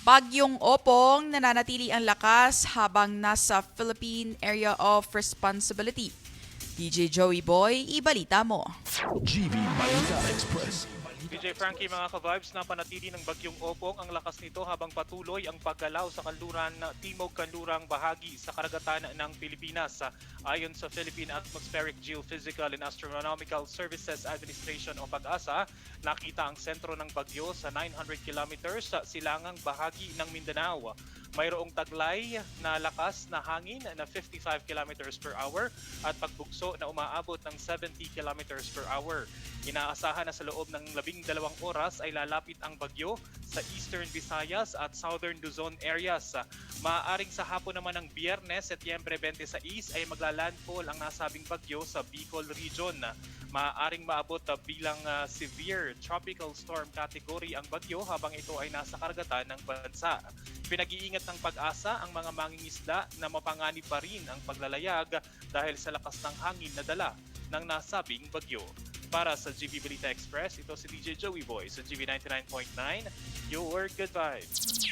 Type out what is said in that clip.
Bagyong Opong nananatili ang lakas habang nasa Philippine Area of Responsibility. DJ Joey Boy, ibalita mo. GB Balita Express. DJ Frankie, mga ka-vibes, napanatili ng bagyong Opong ang lakas nito habang patuloy ang paggalaw sa kanluran timog kanlurang bahagi sa karagatan ng Pilipinas. Ayon sa Philippine Atmospheric Geophysical and Astronomical Services Administration o PAG-ASA, nakita ang sentro ng bagyo sa 900 kilometers sa silangang bahagi ng Mindanao. Mayroong taglay na lakas na hangin na 55 kilometers per hour at pagbugso na umaabot ng 70 kilometers per hour. Inaasahan na sa loob ng labing dalawang oras ay lalapit ang bagyo sa Eastern Visayas at Southern Luzon areas. Maaaring sa hapon naman ng Biyernes, Setyembre 26 ay maglalandfall ang nasabing bagyo sa Bicol Region. Maaaring maabot bilang uh, severe tropical storm category ang bagyo habang ito ay nasa karagatan ng bansa. Pinag-iingat ng pag-asa ang mga mangingisda na mapanganib pa rin ang paglalayag dahil sa lakas ng hangin na dala ng nasabing bagyo. Para sa GB Balita Express, ito si DJ Joey Boy sa GB 99.9, Your Good Vibes.